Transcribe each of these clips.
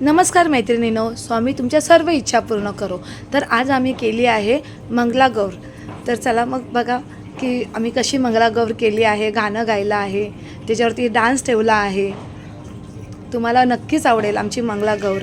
नमस्कार मैत्रिणीनो स्वामी तुमच्या सर्व इच्छा पूर्ण करो. तर आज आम्ही केली आहे मंगलागौर तर चला मग बघा की आम्ही कशी मंगलागौर केली आहे गाणं गायलं आहे त्याच्यावरती डान्स ठेवला आहे. तुम्हाला नक्कीच आवडेल आमची Mangalagaur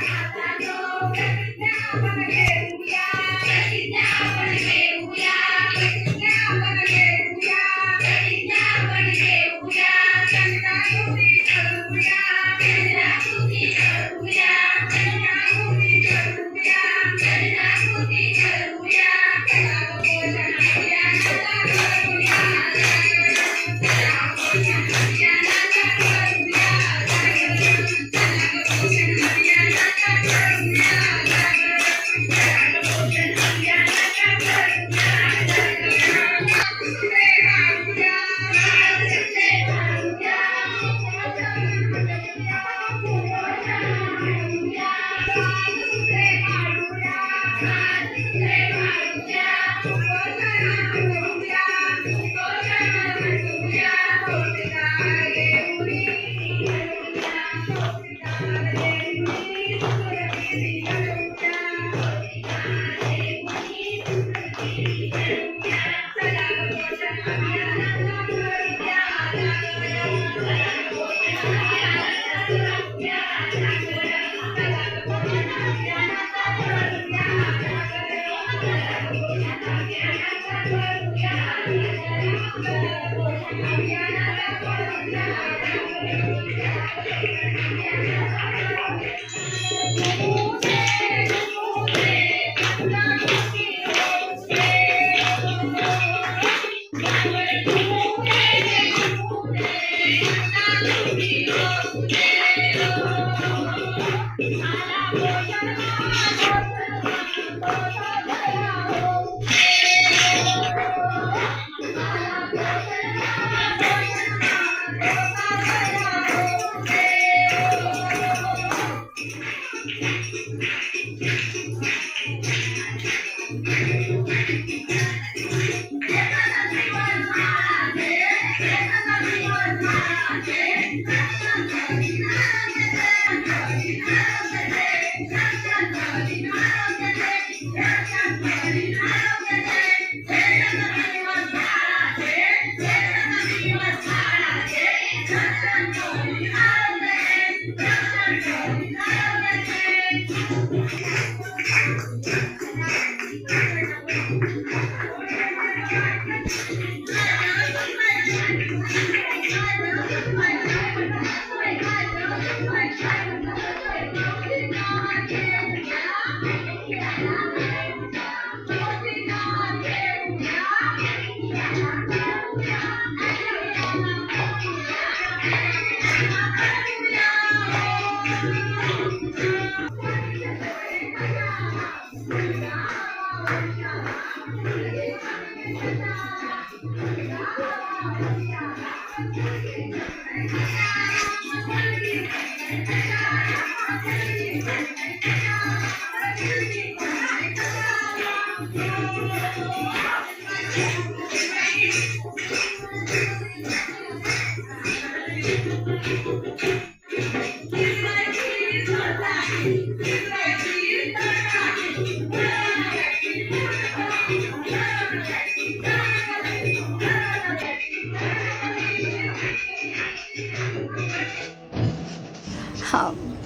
Yeah. Yeah. Oh, Thank you. Thank you.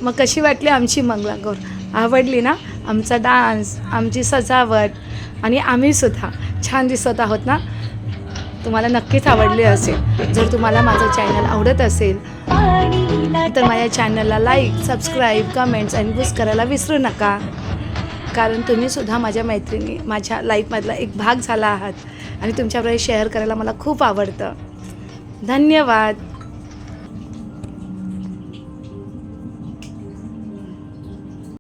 मग कशी वाटली आमची मंगळागौर आवडली ना? आमचा डान्स आमची सजावट आणि आम्हीसुद्धा छान दिसत आहोत ना? तुम्हाला नक्कीच आवडले असेल. जर तुम्हाला माझं चॅनल आवडत असेल तर माझ्या चॅनलला लाईक सबस्क्राईब कमेंट्स आणि बुस करायला विसरू नका. कारण तुम्हीसुद्धा माझ्या मैत्रिणी माझ्या लाईफमधला एक भाग झाला आहात आणि तुमच्याबरोबर शेअर करायला मला खूप आवडतं. धन्यवाद.